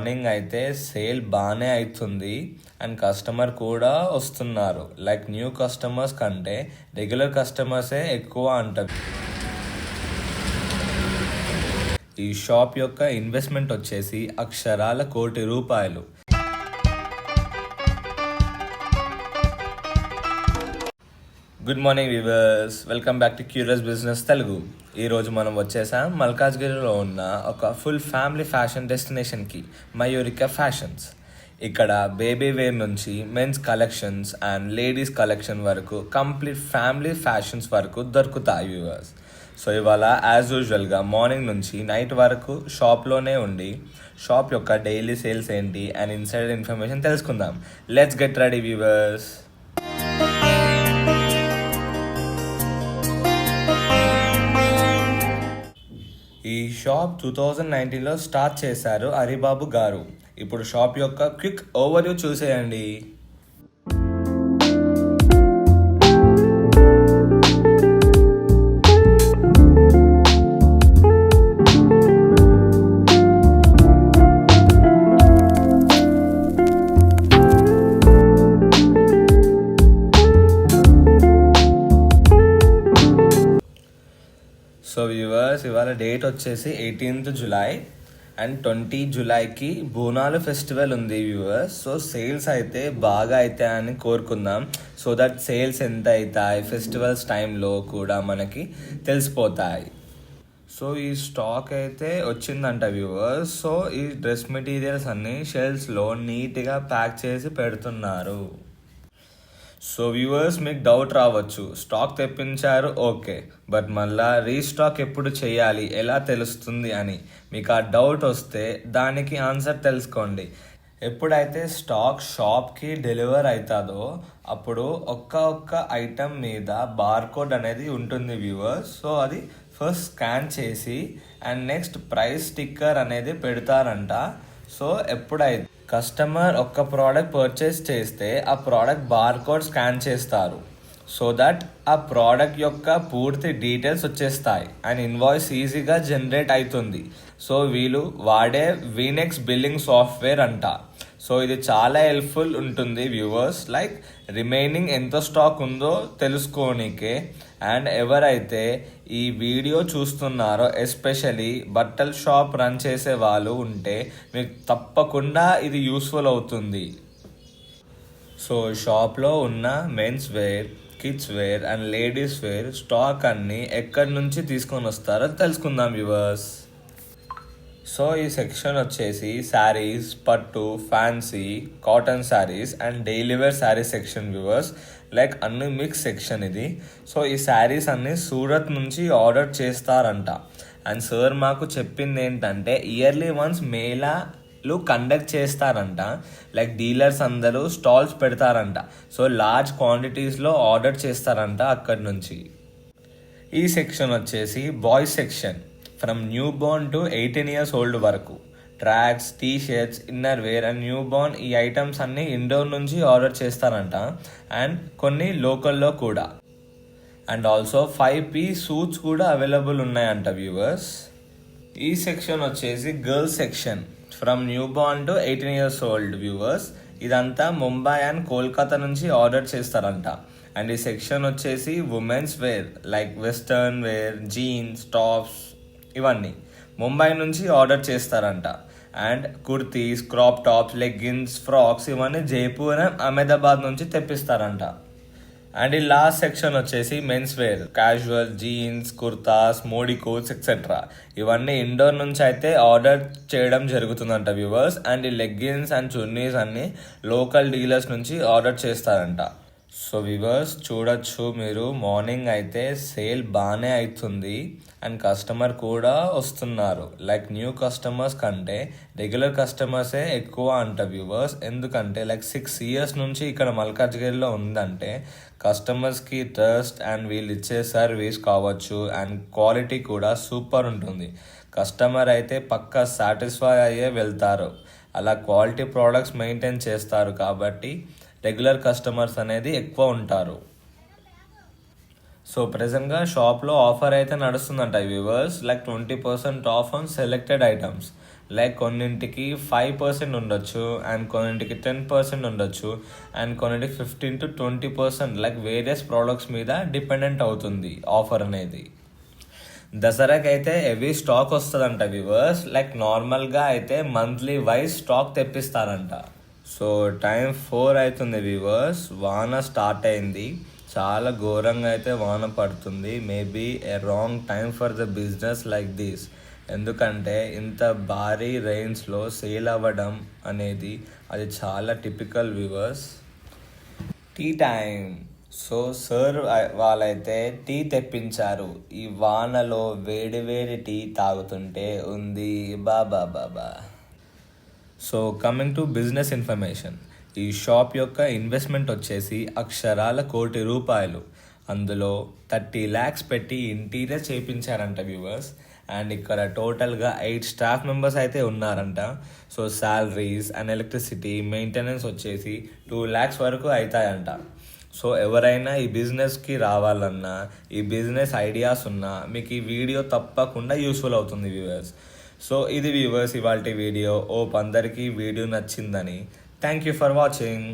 Morning అయితే sale బాగానే అవుతుంది అండ్ కస్టమర్ కూడా వస్తున్నారు. లైక్ న్యూ కస్టమర్స్ కంటే రెగ్యులర్ కస్టమర్సే ఎక్కువ అంటారు ఈ షాప్ యొక్క ఇన్వెస్ట్మెంట్ వచ్చేసి అక్షరాల కోటి రూపాయలు. Good morning viewers welcome back to curious business Telugu. ఈరోజు మనం వచ్చేసాం మల్కాజ్గిరిలో ఉన్న ఒక ఫుల్ ఫ్యామిలీ ఫ్యాషన్ డెస్టినేషన్కి మయూరికా ఫ్యాషన్స్. ఇక్కడ బేబీ వేర్ నుంచి men's collections and ladies collection వరకు కంప్లీట్ ఫ్యామిలీ ఫ్యాషన్స్ వరకు దొరుకుతాయి వ్యూవర్స్. సో ఇవాళ యాజ్ యూజువల్గా మార్నింగ్ నుంచి నైట్ వరకు షాప్లోనే ఉండి షాప్ యొక్క డైలీ సేల్స్ ఏంటి అండ్ ఇన్సైడ్ ఇన్ఫర్మేషన్ తెలుసుకుందాం. Let's get ready viewers. ఈ షాప్ టూ థౌజండ్ నైన్టీన్లో స్టార్ట్ చేశారు హరిబాబు గారు. ఇప్పుడు షాప్ యొక్క క్విక్ ఓవర్వ్యూ చూసేయండి. సో వ్యూవర్స్ ఇవాళ డేట్ వచ్చేసి ఎయిటీన్త్ జులై అండ్ ట్వంటీ జులైకి బోనాలు ఫెస్టివల్ ఉంది వ్యూవర్స్ సో సేల్స్ అయితే బాగా అవుతాయని కోరుకుందాం. సో దట్ సేల్స్ ఎంత అవుతాయి ఫెస్టివల్స్ టైంలో కూడా మనకి తెలిసిపోతాయి. సో ఈ స్టాక్ అయితే వచ్చిందంట వ్యూవర్స్ సో ఈ డ్రెస్ మెటీరియల్స్ అన్ని షెల్స్లో నీట్గా ప్యాక్ చేసి పెడుతున్నారు. సో వ్యూవర్స్ మీకు డౌట్ రావచ్చు. స్టాక్ తెప్పించారు ఓకే బట్ మళ్ళా రీస్టాక్ ఎప్పుడు చేయాలి? ఎలా తెలుస్తుంది అని. మీకు ఆ డౌట్ వస్తే దానికి ఆన్సర్ తెలుసుకోండి. ఎప్పుడైతే స్టాక్ షాప్కి డెలివర్ అవుతుందో అప్పుడు ఒక్క ఒక్క ఐటమ్ మీద బార్కోడ్ అనేది ఉంటుంది వ్యూవర్స్ సో అది ఫస్ట్ స్కాన్ చేసి అండ్ నెక్స్ట్ ప్రైస్ స్టిక్కర్ అనేది పెడతారంట. సో ఎప్పుడైతే కస్టమర్ ఒక్క ప్రోడక్ట్ పర్చేస్ చేస్తే ఆ ప్రోడక్ట్ బార్కోడ్ స్కాన్ చేస్తారు. సో దట్ ఆ ప్రోడక్ట్ యొక్క పూర్తి డీటెయిల్స్ వచ్చేస్తాయి. అండ్ ఇన్వాయిస్ ఈజీగా జనరేట్ అవుతుంది సో వీళ్ళు వాడే వీనెక్స్ బిల్లింగ్ సాఫ్ట్వేర్ అంట. సో ఇది చాలా హెల్ప్ఫుల్ ఉంటుంది వ్యూవర్స్. లైక్ రిమైనింగ్ ఎంత స్టాక్ ఉందో తెలుసుకోనికే. అండ్ ఎవరైతే ఈ వీడియో చూస్తున్నారో ఎస్పెషలీ బట్టల షాప్ రన్ చేసే వాళ్ళు ఉంటే మీకు తప్పకుండా ఇది యూస్ఫుల్ అవుతుంది. సో షాప్లో ఉన్న men's wear kids wear and ladies wear stock అన్నీ ఎక్కడి నుంచి తీసుకొని వస్తారో తెలుసుకుందాం వ్యూవర్స్ సో ఈ సెక్షన్ వచ్చేసి శారీస్ పట్టు fancy cotton saris and daily wear sari section viewers. Like అన్ని మిక్స్ సెక్షన్ ఇది. సో ఈ శారీస్ అన్ని సూరత్ నుంచి ఆర్డర్ చేస్తారంట. అండ్ సార్ మాకు చెప్పింది ఏంటంటే ఇయర్లీ వన్స్ మేళాలు కండక్ట్ చేస్తారంట. లైక్ డీలర్స్ అందరూ స్టాల్స్ పెడతారంట. సో లార్జ్ క్వాంటిటీస్లో ఆర్డర్ చేస్తారంట అక్కడి నుంచి. ఈ సెక్షన్ వచ్చేసి boys section. From new born to eighteen years old వరకు. Tracks T shirts inner wear and new born ఈ ఐటమ్స్ అన్ని ఇండోర్ నుంచి ఆర్డర్ చేస్తారంట. అండ్ కొన్ని లోకల్లో కూడా. And also five P suits కూడా అవైలబుల్ ఉన్నాయంట వ్యూవర్స్ ఈ సెక్షన్ వచ్చేసి girls section from new born to eighteen years old viewers ఇదంతా ముంబై అండ్ కోల్కతా నుంచి ఆర్డర్ చేస్తారంట. అండ్ ఈ సెక్షన్ వచ్చేసి women's wear like western wear jeans tops ఇవన్నీ. ముంబై నుంచి ఆర్డర్ చేస్తారంట. And kurtis crop tops leggings frocks ఇవన్నీ జైపూర్ అండ్ అహ్మదాబాద్ నుంచి తెప్పిస్తారంట. అండ్ ఈ లాస్ట్ సెక్షన్ వచ్చేసి men's wear. Casual jeans kurtas Modi coats etcetera ఇవన్నీ ఇండోర్ నుంచి అయితే ఆర్డర్ చేయడం జరుగుతుందంట వ్యూవర్స్ అండ్ ఈ లెగ్గిన్స్ అండ్ చున్నీస్ అన్ని లోకల్ డీలర్స్ నుంచి ఆర్డర్ చేస్తారంట. సో వివర్స్ చూడొచ్చు మీరు. మార్నింగ్ అయితే సేల్ బాగానే అవుతుంది అండ్ కస్టమర్ కూడా వస్తున్నారు. లైక్ న్యూ కస్టమర్స్ కంటే రెగ్యులర్ కస్టమర్సే ఎక్కువ అంట వ్యూవర్స్ ఎందుకంటే లైక్ సిక్స్ ఇయర్స్ నుంచి ఇక్కడ మల్కాజ్గిరిలో ఉందంటే కస్టమర్స్కి ట్రస్ట్ అండ్ వీళ్ళు ఇచ్చే సర్వీస్ కావచ్చు అండ్ క్వాలిటీ కూడా సూపర్ ఉంటుంది. కస్టమర్ అయితే పక్కా సాటిస్ఫై అయ్యే వెళ్తారు. అలా క్వాలిటీ ప్రోడక్ట్స్ మెయింటైన్ చేస్తారు కాబట్టి రెగ్యులర్ కస్టమర్స్ అనేది ఎక్కువ ఉంటారు. సో ప్రెసెంట్గా షాప్లో ఆఫర్ అయితే నడుస్తుందంట viewers. Like twenty percent off on selected items. Like కొన్నింటికి ఫైవ్ పర్సెంట్ ఉండొచ్చు అండ్ కొన్నింటికి టెన్ పర్సెంట్ ఉండొచ్చు అండ్ కొన్నింటికి fifteen to twenty percent like various products మీద డిపెండెంట్ అవుతుంది ఆఫర్ అనేది. దసరాకి అయితే హెవీ స్టాక్ వస్తుందంట వివర్స్ లైక్ నార్మల్గా అయితే మంత్లీ వైజ్ స్టాక్ తెప్పిస్తారంట. సో టైం ఫోర్ అవుతుంది వివర్స్ వాన స్టార్ట్ అయింది. చాలా ఘోరంగా అయితే వాన పడుతుంది. Maybe a wrong time for the business like this ఎందుకంటే ఇంత భారీ రైన్స్లో సేల్ అవ్వడం అనేది అది చాలా typical viewers tea time so sir వాళ్ళైతే టీ తెప్పించారు. ఈ వానలో వేడి వేడి టీ తాగుతుంటే ఉంది. బాబా బాబా so coming to business information ఈ షాప్ యొక్క ఇన్వెస్ట్మెంట్ వచ్చేసి అక్షరాల కోటి రూపాయలు. అందులో థర్టీ ల్యాక్స్ పెట్టి ఇంటీరియర్ చేయించారంట వ్యూవర్స్ అండ్ ఇక్కడ టోటల్గా ఎయిట్ స్టాఫ్ మెంబర్స్ అయితే ఉన్నారంట. So salaries and electricity maintenance వచ్చేసి టూ ల్యాక్స్ వరకు అవుతాయంట సో ఎవరైనా ఈ బిజినెస్కి రావాలన్నా ఈ బిజినెస్ ఐడియాస్ ఉన్నా మీకు ఈ వీడియో తప్పకుండా యూస్ఫుల్ అవుతుంది వ్యూవర్స్ సో ఇది వ్యూవర్స్ ఇవాళ వీడియో. ఓప్ అందరికీ వీడియో నచ్చిందని. Thank you for watching.